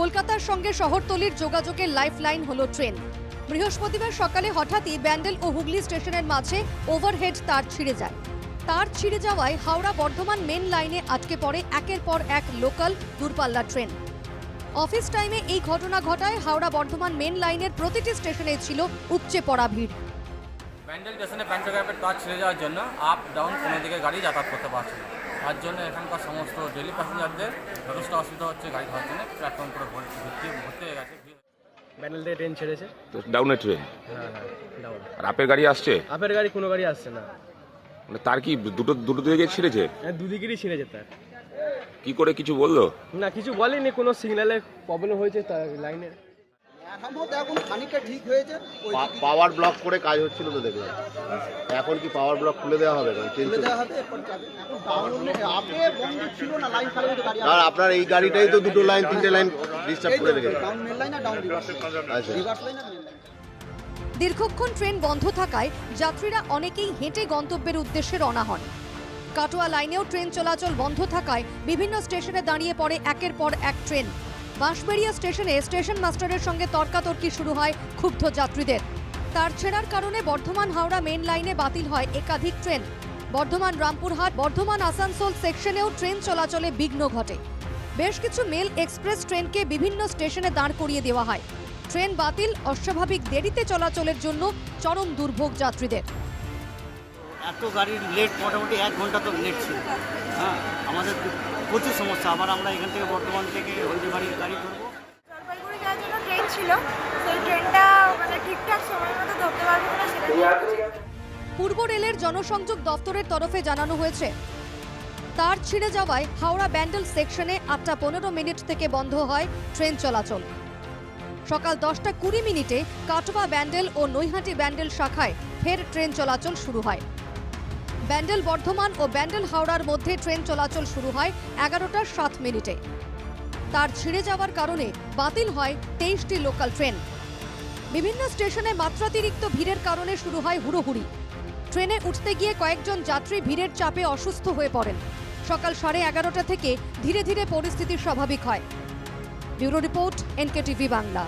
কলকাতার সঙ্গে শহরতলির যোগাযোগের লাইফলাইন হল ট্রেন। বৃহস্পতিবার সকালে হঠাৎই ব্যান্ডেল ও হুগলি স্টেশনের মাঝে ওভারহেড তার ছিঁড়ে যায়। তার ছিঁড়ে যাওয়ায় হাওড়া বর্ধমান মেন লাইনে আটকে পড়ে একের পর এক লোকাল দূরপাল্লা ট্রেন। অফিস টাইমে এই ঘটনা ঘটায় হাওড়া বর্ধমান মেন লাইনের প্রতিটি স্টেশনে ছিল উপচে পড়া ভিড়। ব্যান্ডেল স্টেশনে প্যান্টোগ্রাফের তার ছিঁড়ে যাওয়ার জন্য আপ, ডাউন কোনো দিকে গাড়ি যাতায়াত করতে পারছে তার জন্য এখানকার সমস্ত ডেলি প্যাসেঞ্জারদের যথেষ্ট অসুবিধা হচ্ছে গাড়ি ধরার জন্য। প্ল্যাটফর্ম করে ভর্তি ভর্তি হয়ে গেছে। ব্যান্ডেল থেকে ট্রেন ছেড়েছে। ট্রেন হ্যাঁ হ্যাঁ ডাউন আর আপের গাড়ি আসছে? আপের গাড়ি কোনো গাড়ি আসছে না। মানে তার কি দুটো দুটো দিকে ছিঁড়েছে? হ্যাঁ, দুদিকেরই ছিঁড়েছে তার। কি করে কিছু বলল? না কিছু বলেনি কোনো সিগন্যালে প্রবলেম হয়েছে তার লাইনে সম্ভবত এখন খানিকটা ঠিক হয়েছে পাওয়ার ব্লক করে কাজ হচ্ছিল তো দেখলাম। এখন কি পাওয়ার ব্লক খুলে দেওয়া হবে? খুলে দেওয়া হবে এরপর যাবে এখন ডাউনে আপে বন্ধ ছিল না লাইন খালি গাড়ি আর আপনার এই গাড়িটাই তো দুটো লাইন তিনটে লাইন ডিস্টার্ব করে রেখেছে ডাউন মেন লাইন আর ডাউন রিভার্স আচ্ছা। রিভার্স লাইন আর দীর্ঘক্ষণ ট্রেন বন্ধ থাকায় যাত্রীরা অনেকেই হেঁটে গন্তব্যের উদ্দেশ্যে রওনা হন। কাটোয়া লাইনেও ট্রেন চলাচল বন্ধ থাকায় বিভিন্ন স্টেশনে দাঁড়িয়ে পড়ে একের পর এক ট্রেন বাঁশবেড়িয়া স্টেশনে স্টেশন মাস্টারের সঙ্গে তর্কাতর্কি শুরু হয় ক্ষুব্ধ যাত্রীদের। তার ছেঁড়ার কারণে বর্ধমান হাওড়া মেন লাইনে বাতিল হয় একাধিক ট্রেন। বর্ধমান রামপুরহাট, বর্ধমান আসানসোল সেকশনেও ট্রেন চলাচলে বিঘ্ন ঘটে। বেশ কিছু মেল এক্সপ্রেস ট্রেনকে বিভিন্ন স্টেশনে দাঁড় করিয়ে দেওয়া হয়। ট্রেন বাতিল, অস্বাভাবিক দেরিতে চলাচলের জন্য চরম দুর্ভোগ যাত্রীদের। এত গাড়ির লেট মোটামুটি এক ঘণ্টা তো লেট ছিল। হ্যাঁ আমাদের প্রচুর সমস্যা। আবার আমরা এখান থেকে বর্ধমান থেকে হলদিবাড়ির গাড়ি ধরবো। জলপাইগুড়ি যাওয়ার জন্য ট্রেন ছিল। সেই ট্রেনটা মানে ঠিকঠাক সময় মতো ধরতে পারব না সেটা। পূর্ব রেলের জনসংযোগ দপ্তরের তরফে জানানো হয়েছে তার ছিঁড়ে যাওয়ায় হাওড়া ব্যান্ডেল সেকশনে আটটা পনেরো মিনিট থেকে বন্ধ হয় ট্রেন চলাচল। সকাল দশটা কুড়ি মিনিটে কাটোয়া ব্যান্ডেল ও নৈহাটি ব্যান্ডেল শাখায় ফের ট্রেন চলাচল শুরু হয়। ব্যান্ডেল বর্ধমান ও ব্যান্ডেল হাওড়ার মধ্যে ট্রেন চলাচল শুরু হয় এগারোটা সাত মিনিটে। তার ছিঁড়ে যাওয়ার কারণে বাতিল হয় তেইশটি লোকাল ট্রেন। বিভিন্ন স্টেশনে মাত্রাতিরিক্ত ভিড়ের কারণে শুরু হয় হুড়োহুড়ি। ট্রেনে উঠতে গিয়ে কয়েকজন যাত্রী ভিড়ের চাপে অসুস্থ হয়ে পড়েন। সকাল সাড়ে এগারোটা থেকে ধীরে ধীরে পরিস্থিতি স্বাভাবিক হয়। Bureau report NK TV Bangla.